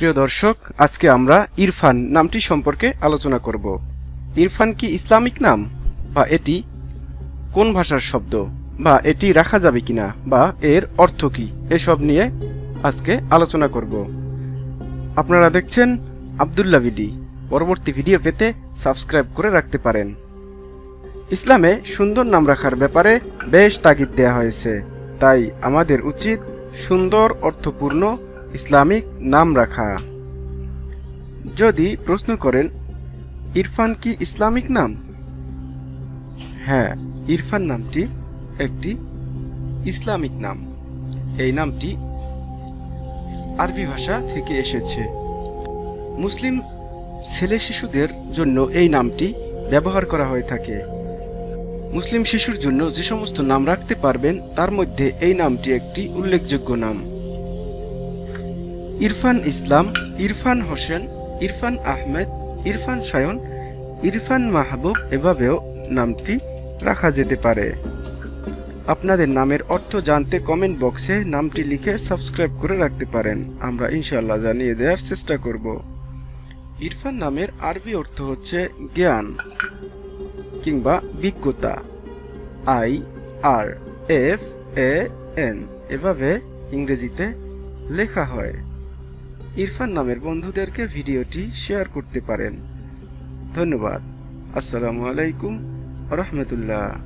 প্রিয় দর্শক, আজকে আমরা ইরফান নামটি সম্পর্কে আলোচনা করব। ইরফান কি ইসলামিক নাম? বা এটি কোন ভাষার শব্দ? বা এটি রাখা যাবে কিনা? বা এর অর্থ কি? এসব নিয়ে আজকে আলোচনা করব। আপনারা দেখছেন আবদুল্লা ভিডি। পরবর্তী ভিডিও পেতে সাবস্ক্রাইব করে রাখতে পারেন। ইসলামে সুন্দর নাম রাখার ব্যাপারে বেশ তাগিদ দেওয়া হয়েছে। তাই আমাদের উচিত সুন্দর, অর্থপূর্ণ ইসলামিক নাম রাখা। যদি প্রশ্ন করেন, ইরফান কি ইসলামিক নাম? হ্যাঁ ইরফান নামটি একটি ইসলামিক নাম। এই নামটি আরবি ভাষা থেকে এসেছে। মুসলিম ছেলে শিশুদের জন্য এই নামটি ব্যবহার করা হয়ে থাকে। মুসলিম শিশুর জন্য যে সমস্ত নাম রাখতে পারবেন, তার মধ্যে এই নামটি একটি উল্লেখযোগ্য নাম। ইরফান ইসলাম, ইরফান হোসেন, ইরফান আহমেদ, ইরফান সায়ন, ইরফান মাহবুব এভাবেও নামটি রাখা যেতে পারে। আপনাদের নামের অর্থ জানতে কমেন্ট বক্সে নামটি লিখে সাবস্ক্রাইব করে রাখতে পারেন। আমরা ইনশাল্লাহ জানিয়ে দেওয়ার চেষ্টা করব। ইরফান নামের আরবি অর্থ হচ্ছে জ্ঞান কিংবা বিজ্ঞতা। I, R, F, A, N এভাবে ইংরেজিতে লেখা হয়। ইরফান নামের বন্ধুদেরকে ভিডিওটি শেয়ার করতে পারেন। ধন্যবাদ। আসসালামু আলাইকুম রহমতুল্লাহ।